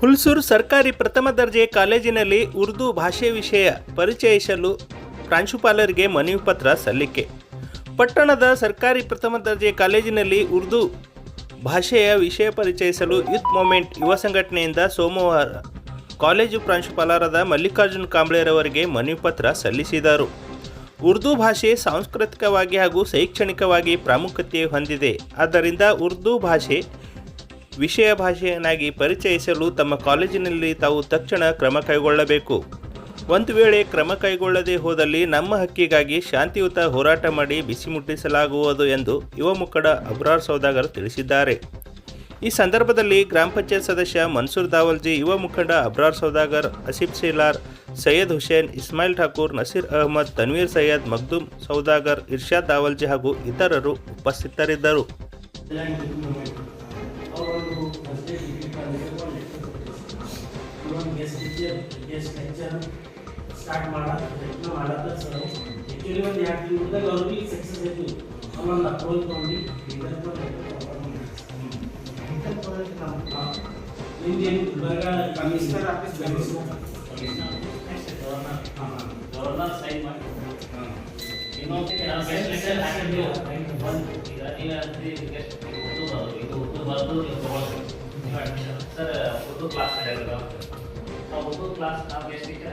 ಹುಲ್ಸೂರು ಸರ್ಕಾರಿ ಪ್ರಥಮ ದರ್ಜೆ ಕಾಲೇಜಿನಲ್ಲಿ ಉರ್ದು ಭಾಷೆ ವಿಷಯ ಪರಿಚಯಿಸಲು ಪ್ರಾಂಶುಪಾಲರಿಗೆ ಮನವಿ ಪತ್ರ ಸಲ್ಲಿಕೆ. ಪಟ್ಟಣದ ಸರ್ಕಾರಿ ಪ್ರಥಮ ದರ್ಜೆ ಕಾಲೇಜಿನಲ್ಲಿ ಉರ್ದು ಭಾಷೆಯ ವಿಷಯ ಪರಿಚಯಿಸಲು ಯೂತ್ ಮೂಮೆಂಟ್ ಯುವ ಸಂಘಟನೆಯಿಂದ ಸೋಮವಾರ ಕಾಲೇಜು ಪ್ರಾಂಶುಪಾಲರಾದ ಮಲ್ಲಿಕಾರ್ಜುನ್ ಕಾಂಬ್ಳೆರವರಿಗೆ ಮನವಿ ಪತ್ರ ಸಲ್ಲಿಸಿದರು. ಉರ್ದು ಭಾಷೆ ಸಾಂಸ್ಕೃತಿಕವಾಗಿ ಹಾಗೂ ಶೈಕ್ಷಣಿಕವಾಗಿ ಪ್ರಾಮುಖ್ಯತೆ ಹೊಂದಿದೆ. ಆದ್ದರಿಂದ ಉರ್ದು ಭಾಷೆ ವಿಷಯ ಭಾಷೆಯನ್ನಾಗಿ ಪರಿಚಯಿಸಲು ತಮ್ಮ ಕಾಲೇಜಿನಲ್ಲಿ ತಾವು ತಕ್ಷಣ ಕ್ರಮ ಕೈಗೊಳ್ಳಬೇಕು. ಒಂದು ವೇಳೆ ಕ್ರಮ ಕೈಗೊಳ್ಳದೆ ಹೋದಲ್ಲಿ ನಮ್ಮ ಹಕ್ಕಿಗಾಗಿ ಶಾಂತಿಯುತ ಹೋರಾಟ ಮಾಡಿ ಬಿಸಿ ಮುಟ್ಟಿಸಲಾಗುವುದು ಎಂದು ಯುವ ಮುಖಂಡ ಅಬ್ರಾರ್ ಸೌದಾಗರ್ ತಿಳಿಸಿದ್ದಾರೆ. ಈ ಸಂದರ್ಭದಲ್ಲಿ ಗ್ರಾಮ ಪಂಚಾಯತ್ ಸದಸ್ಯ ಮನ್ಸೂರ್ ದಾವಲ್ಜಿ, ಯುವ ಮುಖಂಡ ಅಬ್ರಾರ್ ಸೌದಾಗರ್, ಅಸಿಫ್ ಸಿಲಾರ್, ಸೈಯದ್ ಹುಸೇನ್, ಇಸ್ಮಾಯಿಲ್ ಠಾಕೂರ್, ನಸೀರ್ ಅಹಮದ್, ತನ್ವೀರ್ ಸೈಯದ್ ಮಗ್ದೂಮ್ ಸೌದಾಗರ್, ಇರ್ಷಾದ್ ದಾವಲ್ಜಿ ಹಾಗೂ ಇತರರು ಉಪಸ್ಥಿತರಿದ್ದರು. ಅವರೊಂದು ಫಸ್ಟ್ ಡೇ ಡಿಗ್ರಿ ಕಾಲೇಜಲ್ಲಿ even guest teacher guest lecture start ಮಾಡ ಪ್ರಯತ್ನ ಮಾಡತ್ತ ಸರ್ ಆ್ಯಕ್ಚುಲಿ ಒಂದು ಎರಡು ತಿಂಗಳದಾಗ ಅವ್ರಿಗೆ ಸಕ್ಸಸ್ ಆಯ್ತು ಅವನೊಂದು ಅಪ್ರೋಚ್ ತೊಗೊಂಡು ನಿಮ್ದೇನು Gulbarga commissioner office governor sign ಮಾಡಿ ಇನ್ನೊಂದು ಗೆಸ್ಟ್ ಲೆಕ್ಚರ್ ಹಾಕಿದ್ವಿ ಈಗ ನೀವು ಹೇಳ್ತೀರಿ ಗೆಸ್ಟ್ वर्तुल क्लास क्लास आप का